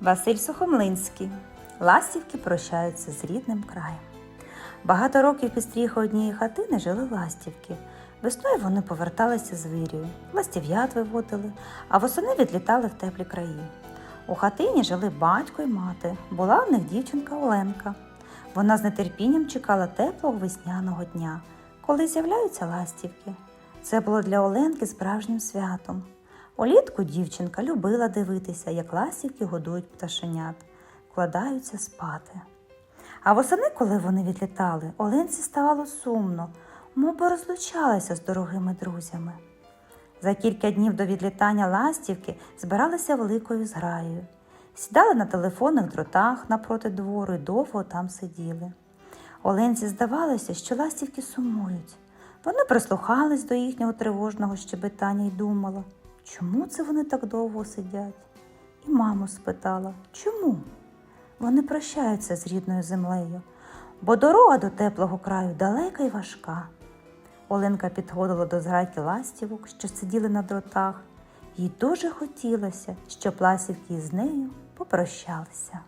Василь Сухомлинський. Ластівки прощаються з рідним краєм. Багато років під стріхою однієї хатини жили ластівки. Весною вони поверталися з вирію, ластів'ят виводили, а восени відлітали в теплі краї. У хатині жили батько й мати. Була в них дівчинка Оленка. Вона з нетерпінням чекала теплого весняного дня, коли з'являються ластівки. Це було для Оленки справжнім святом. Улітку дівчинка любила дивитися, як ластівки годують пташенят, вкладаються спати. А восени, коли вони відлітали, Оленці ставало сумно, мов би розлучалася з дорогими друзями. За кілька днів до відлітання ластівки збиралися великою зграєю. Сідали на телефонних дротах напроти двору і довго там сиділи. Оленці здавалося, що ластівки сумують. Вони прислухались до їхнього тривожного щебетання і думала, чому це вони так довго сидять? І маму спитала, чому? Вони прощаються з рідною землею, бо дорога до теплого краю далека й важка. Оленка підходила до зграйки ластівок, що сиділи на дротах. Їй дуже хотілося, щоб ластівки з нею попрощалися.